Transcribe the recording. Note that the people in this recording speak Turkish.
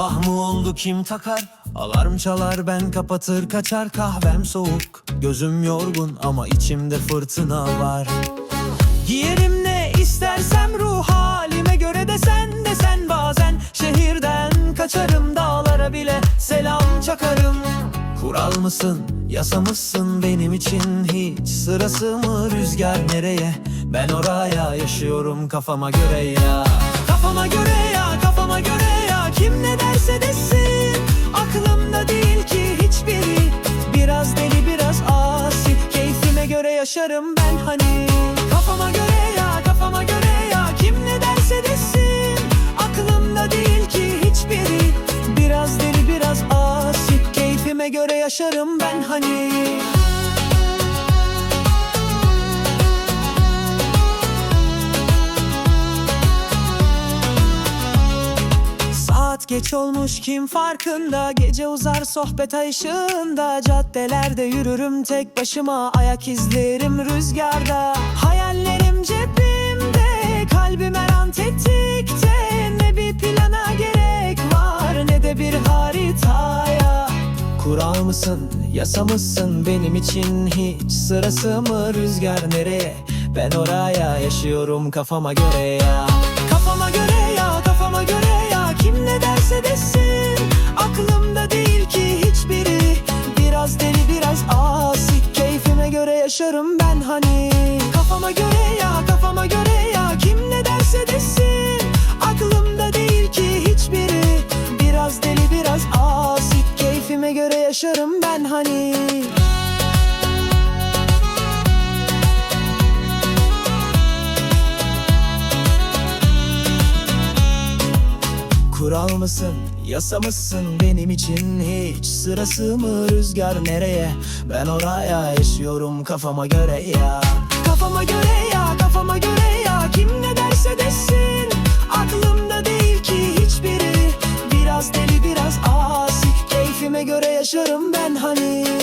oldu kim takar? Alarm çalar ben kapatır kaçar. Kahvem soğuk Gözüm yorgun ama içimde fırtına var. Giyerim ne istersem ruh halime göre de sen de sen bazen. Şehirden kaçarım dağlara bile selam çakarım. Kural mısın yasa mısın? Benim için hiç sırası mı? Rüzgar nereye? Ben oraya yaşıyorum kafama göre ya. Kafama göre ya kafama göre. ya kim ne derse desin Aklımda değil ki hiçbiri. Biraz deli biraz asi Keyfime göre yaşarım ben hani. Kafama göre ya kafama göre ya. Kim ne derse desin Aklımda değil ki hiçbiri. Biraz deli biraz asi Keyfime göre yaşarım ben hani geç olmuş kim farkında? Gece uzar sohbet ay ışığında Caddelerde yürürüm tek başıma. Ayak izlerim rüzgarda. Hayallerim cebimde Kalbim her an tetikte. Ne bir plana gerek var Ne de bir haritaya. Kural mısın, yasa mısın? Benim için hiç sırası mı? Rüzgar nereye? Ben oraya yaşıyorum kafama göre ya. Kafama göre ya, kafama göre yaşarım ben hani? Kafama göre ya, kafama göre ya. Kim ne derse desin. Aklımda değil ki hiçbiri. Biraz deli biraz asi Keyfime göre yaşarım ben hani kural mısın? Yasa mısın benim için hiç? Sırası mı rüzgar nereye? Ben oraya yaşıyorum kafama göre ya Kafama göre ya, kafama göre ya Kim ne derse desin Aklımda değil ki hiçbiri Biraz deli biraz asi Keyfime göre yaşarım ben hani